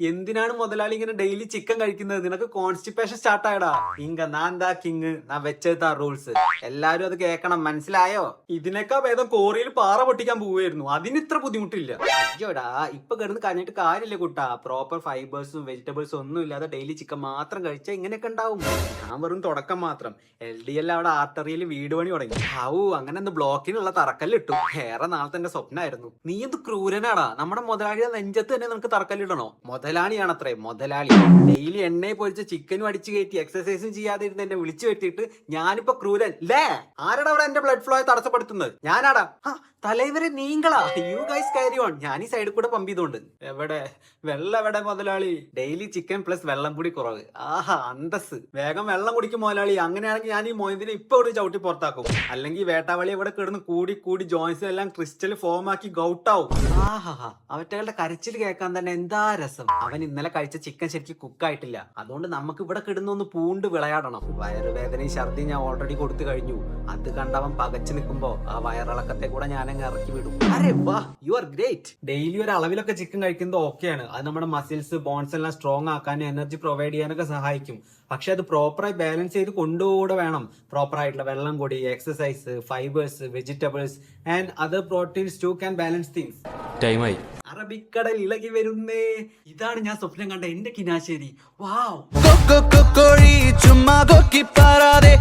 എന്തിനാണ് മുതലാളി ഇങ്ങനെ ഡെയിലി ചിക്കൻ കഴിക്കുന്നത്? നിനക്ക് കോൺസ്റ്റിപ്പേഷൻ സ്റ്റാർട്ട് ആയടാ. ഇങ്ക നാ എന്താ കിങ് നാ വെച്ചെടുത്ത റൂൾസ് എല്ലാരും അത് കേൾക്കണം. മനസ്സിലായോ? ഇതിനേക്കാ ഭേദം കോറിയിൽ പാറ പൊട്ടിക്കാൻ പോവുമായിരുന്നു അതിന് ഇത്ര ബുദ്ധിമുട്ടില്ല. അയ്യോടാ ഇപ്പൊ കിടന്ന് കഴിഞ്ഞിട്ട് കാര്യമില്ല കുട്ടാ. പ്രോപ്പർ ഫൈബേഴ്സും വെജിറ്റബിൾസും ഒന്നും ഇല്ലാതെ ഡെയിലി ചിക്കൻ മാത്രം കഴിച്ചാൽ ഇങ്ങനെയൊക്കെ ഉണ്ടാവും. ഞാൻ വെറും തുടക്കം മാത്രം. എൽ ഡി എൽ അവിടെ ആർട്ടറിയിൽ വീട് പണി തുടങ്ങി. ഹാവൂ അങ്ങനെ ഒന്ന് ബ്ലോക്കിനുള്ള തറക്കല്ലിട്ടു ഏറെ നാളത്തെ സ്വപ്നമായിരുന്നു നീ എന്ത് ക്രൂരനാടാ. നമ്മുടെ മുതലാളിയുടെ നെഞ്ചത്ത് തന്നെ നിനക്ക് തറക്കല്ലിടണോ? മുതലാളിയാണത്രേ മുതലാളി. ഡെയിലി എണ്ണയെ പൊഴിച്ച് ചിക്കനും അടിച്ചു കയറ്റി എക്സസൈസും ചെയ്യാതെ ഇരുന്ന് എന്നെ വിളിച്ചു വരുത്തിയിട്ട് ഞാനിപ്പോ ക്രൂരൻ. ലേ ആരാടാ അവിടെ എന്റെ ബ്ലഡ് ഫ്ലോ തടസ്സപ്പെടുത്തുന്നത്? ഞാനാടാ? തലൈവരെ നീങ്കളാ. യു ഗൈസ് കാരി ഓൺ ഞാൻ ഈ സൈഡിൽ കൂടെ പമ്പ് ചെയ്തോണ്ട്. എവിടെ? വെള്ളം എവിടെ മുതലാളി. ഡെയിലി ചിക്കൻ പ്ലസ് വെള്ളം കൂടി കുറവ്. ആഹാ അന്തസ് വേഗം വെള്ളം കുടിക്കും മുതലാളി. അങ്ങനെയാണെങ്കിൽ ഞാൻ ഈ മൊയന്തിനെ ഇപ്പൊ ഇവിടെ ചവിട്ടി പുറത്താക്കും. അല്ലെങ്കിൽ വേട്ടാവളി ഇവിടെ കിടന്ന് കൂടി കൂടി ജോയിൻസ് എല്ലാം ക്രിസ്റ്റൽ ഫോം ആക്കി ഗൗട്ടാവും ആഹാ അവറ്റകളുടെ കരച്ചിൽ കേൾക്കാൻ തന്നെ എന്താ രസം. അവൻ ഇന്നലെ കഴിച്ച ചിക്കൻ ശരിക്കും കുക്കായിട്ടില്ല അതുകൊണ്ട് നമുക്ക് ഇവിടെ കിടന്നൊന്ന് പൂണ്ട് വിളയാടണം. വയറുവേദനയും ഛർദി ഞാൻ ഓൾറെഡി കൊടുത്തു കഴിഞ്ഞു. അത് കണ്ടവൻ പകച്ചു നിൽക്കുമ്പോ ആ വയറിളക്കത്തെ കൂടെ ഞാൻ ഇറക്കി വിടും. അരെ വാ യു ആർ ഗ്രേറ്റ് ഡെയിലി ഒരു അളവിലൊക്കെ ചിക്കൻ കഴിക്കുന്നത് ഓക്കെയാണ് അത് നമ്മുടെ മസിൽസ് ബോൺസ് എല്ലാം സ്ട്രോങ് ആക്കാനും എനർജി പ്രൊവൈഡ് ചെയ്യാനൊക്കെ സഹായിക്കും. പക്ഷെ അത് പ്രോപ്പറായി ബാലൻസ് ചെയ്ത് കൊണ്ടുകൂടെ വേണം. പ്രോപ്പർ ആയിട്ടുള്ള വെള്ളം കൂടി exercise fibres vegetables and other proteins to can balance things ടൈമായി അറബിക്കടൽ ഇളകി വരുന്നേ ഇതാണ് ഞാൻ സ്വപ്നം കണ്ട എന്റെ കിനാശേരി വാവ് ചുമ്മാ കൊക്കി പാറാതെ